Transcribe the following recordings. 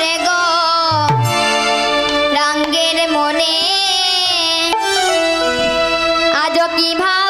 রে গো। মনে আজ কি ভাব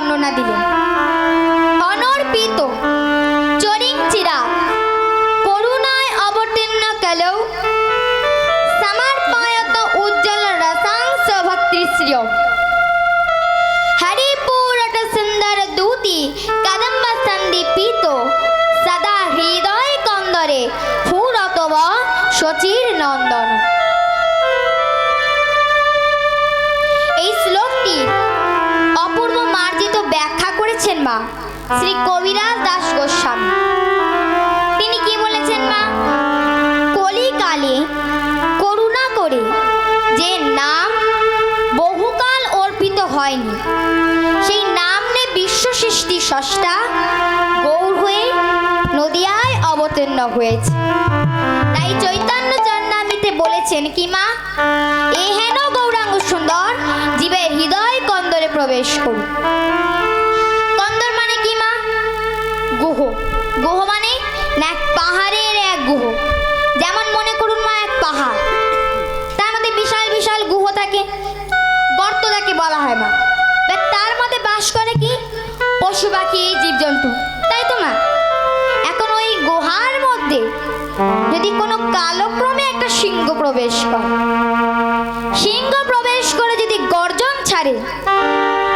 বর্ণনা দিলেন। শ্রী কবিরাজ দাস গোস্বামী। তিনি কি বলেছেন মা? কলিকালে করুণা করে যে নাম বহুকাল অর্পিত হয়নি, সেই নাম নে বিশ্ব সৃষ্টি ষষ্ঠা গৌর হয়ে নদিয়ায় অবতীর্ণ হয়েছে। তাই চৈতন্য চন্নামিতে বলেছেন কি মা? এ হেন গৌরাঙ্গ সুন্দর, জীবের হৃদয় কন্দরে প্রবেশ করুন। বলা হয় মা তার মধ্যে বাস করে কি? পশু পাখি, জীবজন্তু। তাই তো মা? এখন ওই গুহার মধ্যে যদি কোনো কালক্রমে একটা সিংহ প্রবেশ করে। সিংহ প্রবেশ করে যদি গর্জন ছাড়ে,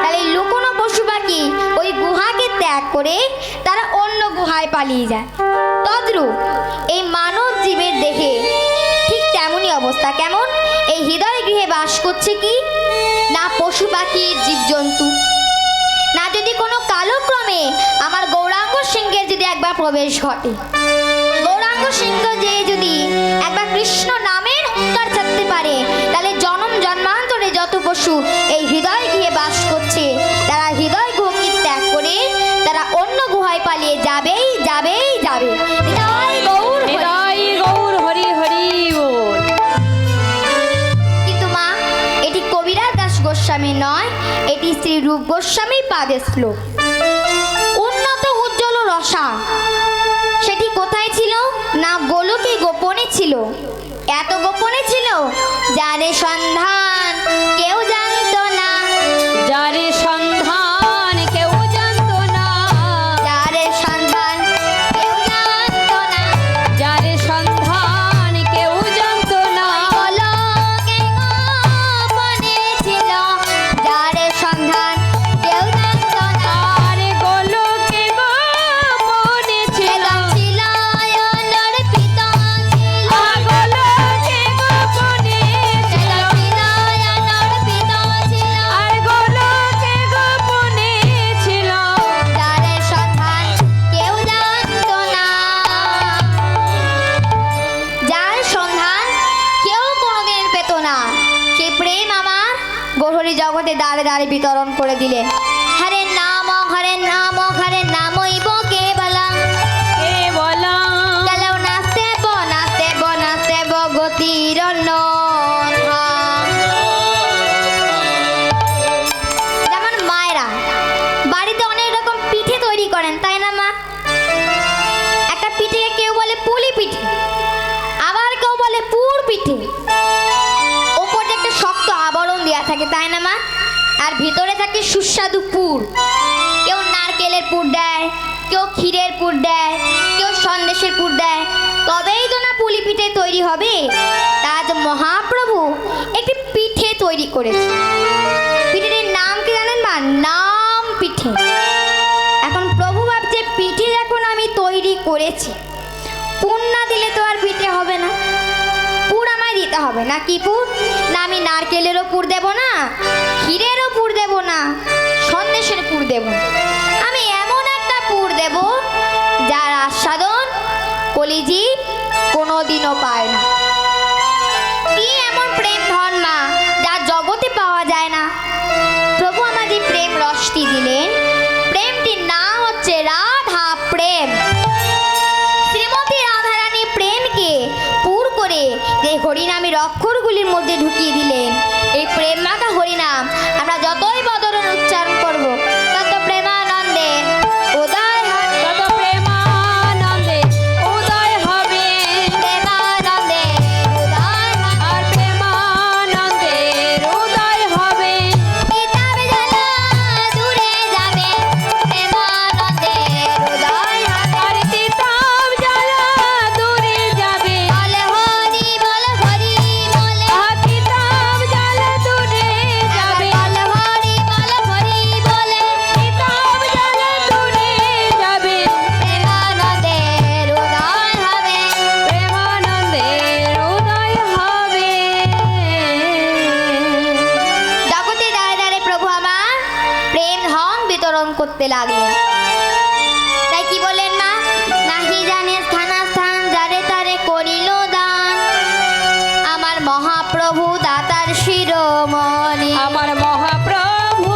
তাহলে লুকোনো পশু পাখি ওই গুহাকে ত্যাগ করে তারা অন্য গুহায় পালিয়ে যায়। তদ্রূপ এই মানব জীবের দেহে ঠিক তেমনই অবস্থা। কেমন? এই হৃদয় গৃহে বাস করছে কি? না পশু পাখি, জীবজন্তু। না যদি কোনো কালক্রমে আমার গৌরাঙ্গ সিংহের যদি একবার প্রবেশ ঘটে। গৌরাঙ্গ সিংহ যে যদি একবার কৃষ্ণ রূপ গোস্বামী পাদের শ্লোক। উন্নত উজ্জ্বল রসা, সেটি কোথায় ছিল? না গোলকে গোপনে ছিল? এত গোপনে ছিল? যারে সন্ধান বিতরণ করে দিলেন হরে নাম হরে নাম পুর। কেউ নারকেলের পুর দেয়, কেউ ক্ষীরের পুর দেয়, কেউ সন্দেশের পুর দেয়। তবেই তো না পুলি পিঠে তৈরি হবে? তা আজ মহাপ্রভু একটি পিঠে তৈরি করেছে। পিঠেটির নাম কি জানেন মা? নাম পিঠে। এখন প্রভু ভাবছে, পিঠে যখন আমি তৈরি করেছি, পুর না দিলে তো আর পিঠে হবে না। পুর আমায় দিতে হবে। না কি পুর? না আমি নারকেলেরও পুর দেব না, ক্ষীরেরও পুর দেব না। সন্দেশের পুর দেব। আমি এমন একটা পুর দেব, যার আস্বাদন কলিজি কোনোদিনও পায় না। কি এমন প্রেম ধন মা, যা জগতে পাওয়া যায় না। প্রভু আমাদের প্রেম রসটি দিলেন। প্রেমটির নাম হচ্ছে রাধা প্রেম। শ্রীমতী রাধারানী প্রেমকে পুর করে যে হরিনামের অক্ষরগুলির মধ্যে ঢুকিয়ে দিলেন। এই প্রেম মাখা হরিনাম, আমরা যতই বদরের করতে লাগলেন। তাই কি বলেন মা? নাহি জানে স্থানা স্থান যারে তারে করিল দান। আমার মহাপ্রভু দাতার শিরোমণি। আমার মহাপ্রভু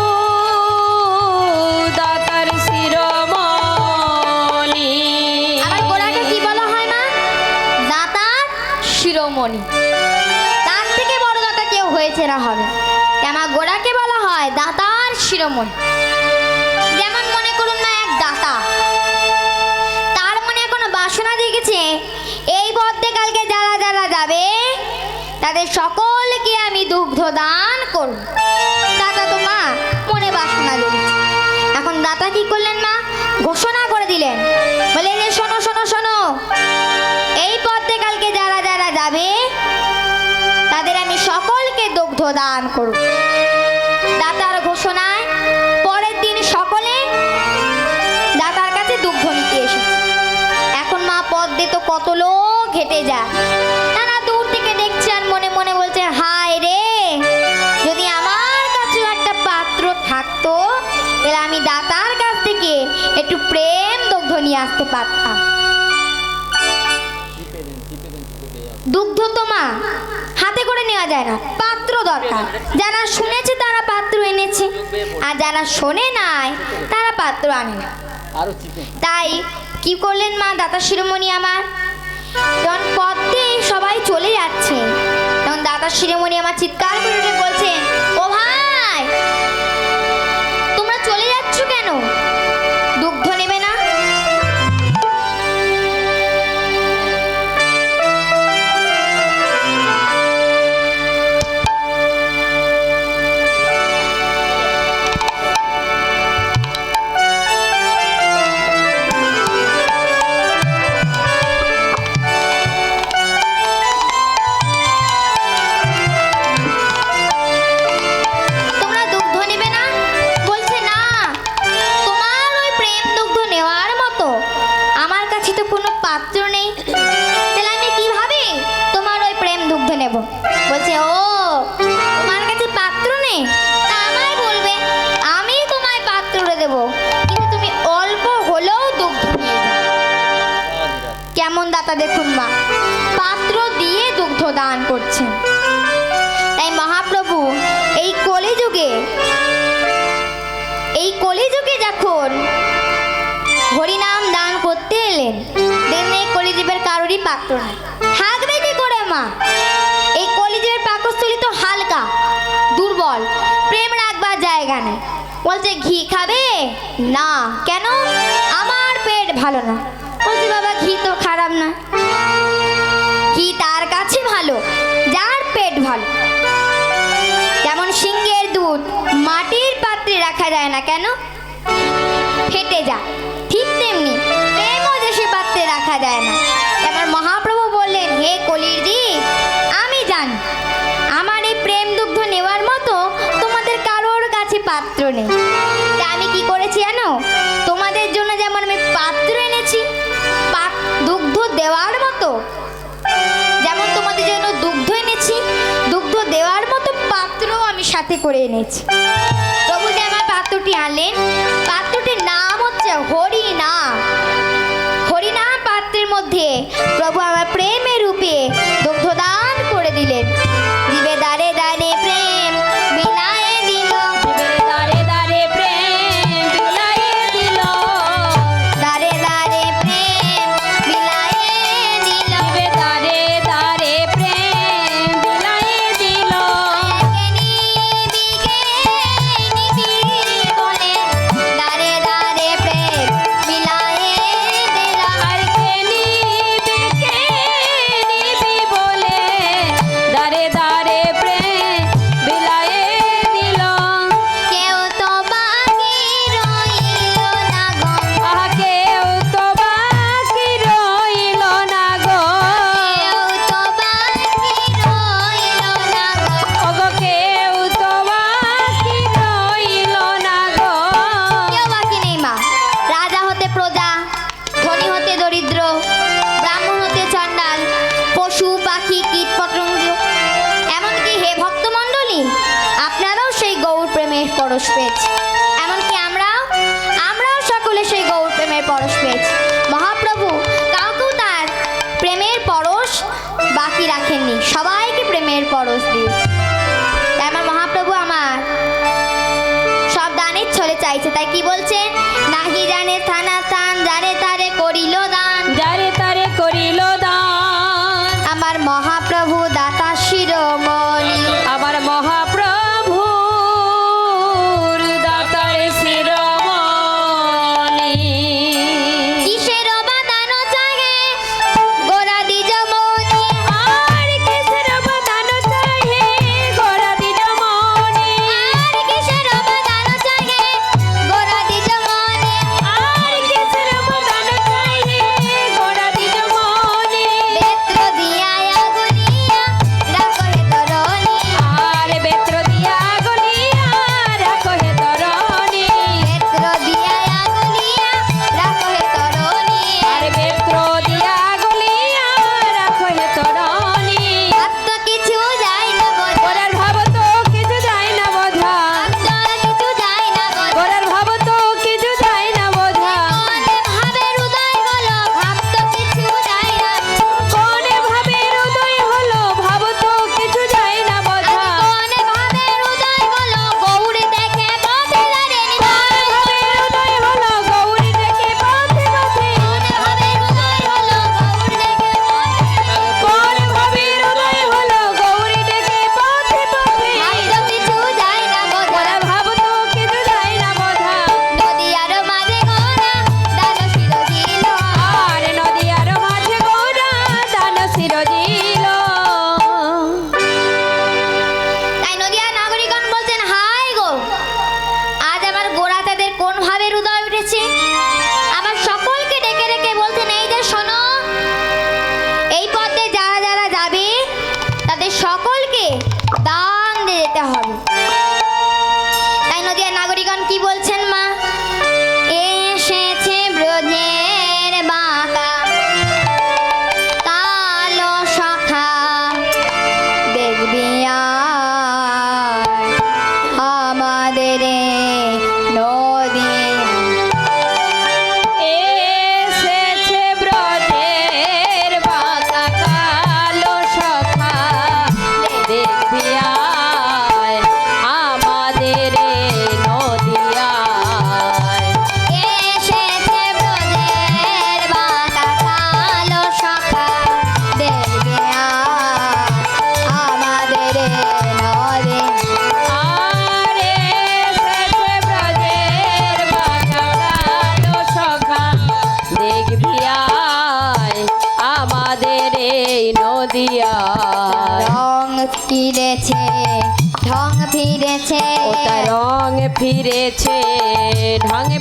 দাতার শিরোমণি। আমার গোড়াকে কি বলা হয় মা? দাতার শিরোমণি। তার থেকে বড় দাতা কেউ হয়েছে না হবে। আমার গোড়াকে বলা হয় দাতার শিরোমণি। যেমন মনে করুন না এক দাতা। তার মনে কোনো বাসনা জেগেছে এই পথে কালকে যারা যারা যাবে, তাদের সকলকে আমি দুগ্ধ দান করব। দাতা তো মা, মনে বাসনা জেগেছে এখন দাতা কি করলেন মা? ঘোষণা করে দিলেন। বলে যে, শোনো শোনো শোনো, এই পথে কালকে যারা যারা যাবে, তাদের আমি সকলকে দুগ্ধ দান করব। দাতার ঘোষণায় মা পথ দিয়ে তো কত লোক হেঁটে যায়। তারা দূর থেকে দেখছে আর মনে মনে বলছে, হায় রে, যদি আমার কাছেও একটা পাত্র থাকতো, তাহলে আমি দাতার কাছ থেকে একটু প্রেম দুগ্ধ নিয়ে আসতে পারতাম। দুগ্ধ তো মা, হাতে করে নেওয়া যায় না, পাত্র দরকার। যারা শুনেছে তারা পাত্র এনেছে, আর যারা শোনে নাই, তারা পাত্র আনে না। তাই কি করলেন মা দাতা শিরোমণি আমার? যখন পথে সবাই চলে যাচ্ছে, তখন দাতা শিরোমণি আমার চিৎকার করে বলছেন ও ভাই বলছে, ও, তোমার কাছে পাত্র নেই? তা আমায় বলবে, আমি তোমায় পাত্র দেব, কিন্তু তুমি অল্প হলেও দুগ্ধ নিয়ে কেমন দাতা দেখুন মা, পাত্র দিয়ে দুগ্ধ দান করছেন। তাই মহাপ্রভু, এই কলিযুগে এই কলিযুগে যখন হরিনাম দান করতে এলেন তেমনি এই কলিযুগের কারোরই পাত্র নেই। থাকবে কি করে মা? কলিজের পাকস্থলী তো হালকা, দুর্বল, প্রেম রাখবার জায়গা নেই। বলছে, ঘি খাবে? না। কেন? আমার পেট ভালো না। বলছে, বাবা, ঘি তো খারাপ না ঘি তার কাছে ভালো, যার পেট ভালো। যেমন সিংহের দুধ, মাটির পাত্রে রাখা যায় না কেন? ফেটে যায়। ঠিক তেমনি, প্রেমও যে সে পাত্রে রাখা যায় না। এবার মহাপ্রভু বললেন, হে কলির দুগ্ধ নেওয়ার মতো তোমাদের কারোর কাছে পাত্র নেই। তা আমি কি করেছি জানো? তোমাদের জন্য যেমন আমি পাত্র এনেছি দুগ্ধ দেওয়ার মতো। যেমন তোমাদের জন্য দুগ্ধ এনেছি, দুগ্ধ দেওয়ার মতো পাত্রও আমি সাথে করে এনেছি। প্রভু যে আমার পাত্রটি আনলেন রাখেননি। সবাইকে প্রেমের পরশ দিয়েছে। তাই আমার মহাপ্রভু আমার সব দানের ছলে চাইছে। তাই কি বলছেন নাহি জানে থানা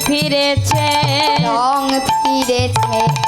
ফিরেছে। রং ফিরেছে।